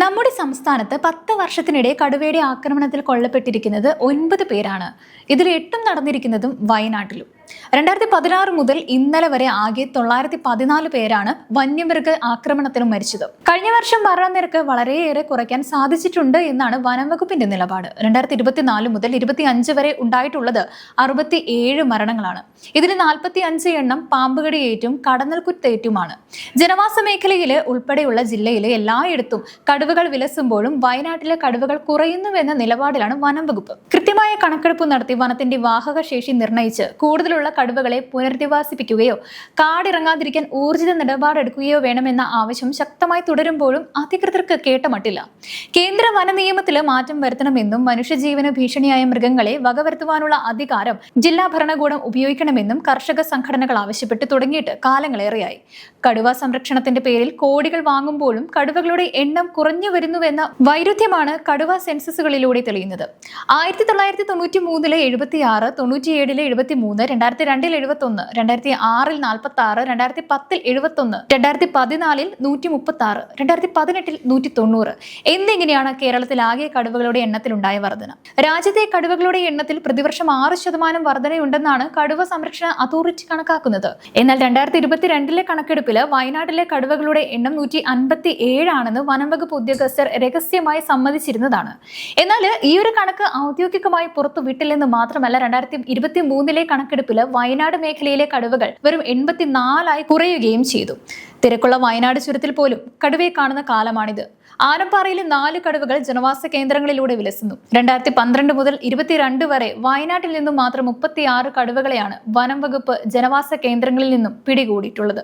നമ്മുടെ സംസ്ഥാനത്ത് പത്ത് വർഷത്തിനിടെ കടുവയുടെ ആക്രമണത്തിൽ കൊല്ലപ്പെട്ടിരിക്കുന്നത് ഒൻപത് പേരാണ്. ഇതിൽ എട്ടും നടന്നിരിക്കുന്നതും വയനാട്ടിലും. രണ്ടായിരത്തി പതിനാറ് മുതൽ ഇന്നലെ വരെ ആകെ തൊള്ളായിരത്തി പതിനാല് പേരാണ് വന്യമൃഗ ആക്രമണത്തിന് മരിച്ചത്. കഴിഞ്ഞ വർഷം മരണനിരക്ക് വളരെയേറെ കുറയ്ക്കാൻ സാധിച്ചിട്ടുണ്ട് എന്നാണ് വനംവകുപ്പിന്റെ നിലപാട്. രണ്ടായിരത്തി ഇരുപത്തിനാല് മുതൽ ഇരുപത്തി അഞ്ച് വരെ ഉണ്ടായിട്ടുള്ളത് അറുപത്തി ഏഴ് മരണങ്ങളാണ്. ഇതിൽ നാൽപ്പത്തി അഞ്ച് എണ്ണം പാമ്പുകടിയേറ്റും കടന്നൽക്കുത്തേറ്റുമാണ് ജനവാസ മേഖലയിൽ ഉൾപ്പെടെയുള്ള ജില്ലയിലെ എല്ലായിടത്തും കടുവകൾ വിലസുമ്പോഴും വയനാട്ടിലെ കടുവകൾ കുറയുന്നുവെന്ന നിലപാടിലാണ് വനം വകുപ്പ് കൃത്യമായ കണക്കെടുപ്പ് നടത്തി വനത്തിന്റെ വാഹക ശേഷി നിർണയിച്ച് കൂടുതലുള്ള കടുവകളെ പുനരധിവാസിപ്പിക്കുകയോ കാടിറങ്ങാതിരിക്കാൻ ഊർജിത നിലപാടെടുക്കുകയോ വേണമെന്ന ആവശ്യം ശക്തമായി തുടരുമ്പോഴും അധികൃതർക്ക് കേട്ടമട്ടില്ല. കേന്ദ്ര വന നിയമത്തിൽ മാറ്റം വരുത്തണമെന്നും മനുഷ്യജീവന ഭീഷണിയായ മൃഗങ്ങളെ വകവരുത്തുവാനുള്ള അധികാരം ജില്ലാ ഭരണകൂടം ഉപയോഗിക്കണമെന്നും കർഷക സംഘടനകൾ ആവശ്യപ്പെട്ട് തുടങ്ങിയിട്ട് കാലങ്ങളേറെയായി. കടുവ സംരക്ഷണത്തിന്റെ പേരിൽ കോടികൾ വാങ്ങുമ്പോഴും കടുവകളുടെ എണ്ണം കുറഞ്ഞു വരുന്നുവെന്ന വൈരുദ്ധ്യമാണ് കടുവ സെൻസസുകളിലൂടെ തെളിയുന്നത്. ആയിരത്തി തൊള്ളായിരത്തി തൊണ്ണൂറ്റി മൂന്നിലെ എഴുപത്തി ആറ് തൊണ്ണൂറ്റിയേഴിലെ എഴുപത്തി മൂന്ന് രണ്ടായിരത്തി രണ്ടിൽ എഴുപത്തി ഒന്ന് രണ്ടായിരത്തി ആറിൽ നാൽപ്പത്തി ആറ് രണ്ടായിരത്തി പത്തിൽ എഴുപത്തി ഒന്ന് രണ്ടായിരത്തി പതിനാലിൽ നൂറ്റി മുപ്പത്തി ആറ് രണ്ടായിരത്തി പതിനെട്ടിൽ നൂറ്റി തൊണ്ണൂറ് എന്നിങ്ങനെയാണ് കേരളത്തിൽ ആകെ കടുവകളുടെ എണ്ണത്തിലുണ്ടായ വർധന. രാജ്യത്തെ കടുവകളുടെ എണ്ണത്തിൽ പ്രതിവർഷം ആറ് ശതമാനം വർധനയുണ്ടെന്നാണ് കടുവ സംരക്ഷണ അതോറിറ്റി കണക്കാക്കുന്നത്. എന്നാൽ രണ്ടായിരത്തി ഇരുപത്തിരണ്ടിലെ കണക്കെടുപ്പിൽ വയനാട്ടിലെ കടുവകളുടെ എണ്ണം നൂറ്റി അൻപത്തി ഏഴാണെന്ന് വനംവകുപ്പ് ഉദ്യോഗസ്ഥർ രഹസ്യമായി സമ്മതിച്ചിരുന്നതാണ്. എന്നാൽ ഈ ഒരു കണക്ക് ഔദ്യോഗികമായി പുറത്തു വിട്ടില്ലെന്ന് മാത്രമല്ല രണ്ടായിരത്തി ഇരുപത്തി മൂന്നിലെ കണക്കെടുപ്പിൽ വയനാട് മേഖലയിലെ കടുവകൾ വെറും എൺപത്തിനാലായി കുറയുകയും ചെയ്തു. തിരക്കുള്ള വയനാട് ചുരത്തിൽ പോലും കടുവയെ കാണുന്ന കാലമാണിത്. ആനപ്പാറയിലെ നാല് കടുവകൾ ജനവാസ കേന്ദ്രങ്ങളിലൂടെ വിലസുന്നു. രണ്ടായിരത്തി പന്ത്രണ്ട് മുതൽ ഇരുപത്തിരണ്ട് വരെ വയനാട്ടിൽ നിന്നും മാത്രം മുപ്പത്തിയാറ് കടുവകളെയാണ് വനം വകുപ്പ് ജനവാസ കേന്ദ്രങ്ങളിൽ നിന്നും പിടികൂടിയിട്ടുള്ളത്.